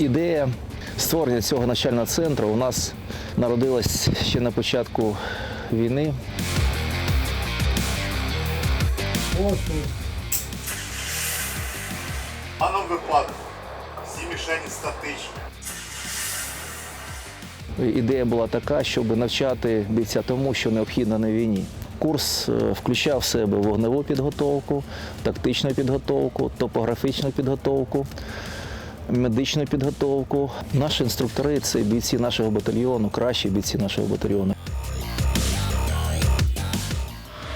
Ідея створення цього навчального центру у нас народилась ще на початку війни. В даному випадку всі мішені статичні. Ідея була така, щоб навчати бійця тому, що необхідно на війні. Курс е, включав в себе вогневу підготовку, тактичну підготовку, топографічну підготовку, медичну підготовку. Наші інструктори це бійці нашого батальйону, кращі бійці нашого батальйону.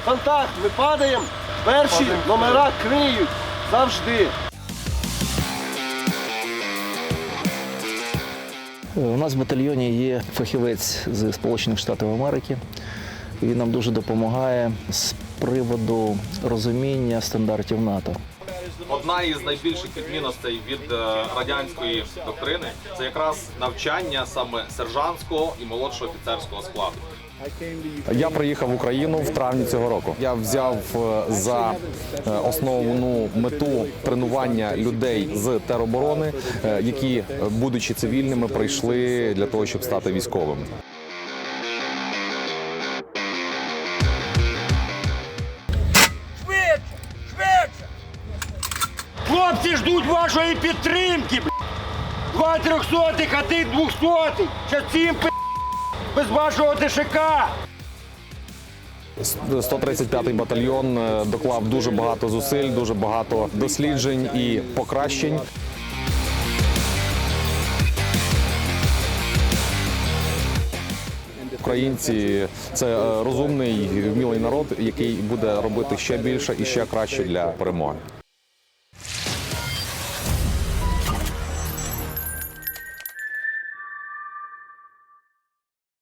Контакт, ми падаємо, перші номера криють завжди. У нас в батальйоні є фахівець з Сполучених Штатів Америки. Він нам дуже допомагає з приводу розуміння стандартів НАТО. Одна із найбільших відмінностей від е, радянської доктрини це якраз навчання саме сержантського і молодшого офіцерського складу. Я приїхав в Україну в травні цього року. Я взяв е, за е, основну мету тренування людей з тероборони, які, будучи цивільними, прийшли для того, щоб стати військовими. Хлопці ждуть вашої підтримки! Два трьохсотих, а ти двохсотий! Ще сім без вашого ДШК! 135-й батальйон е, доклав дуже багато зусиль, дуже багато досліджень і покращень. Українці це е, розумний, вмілий народ, який буде робити ще більше і ще краще для перемоги.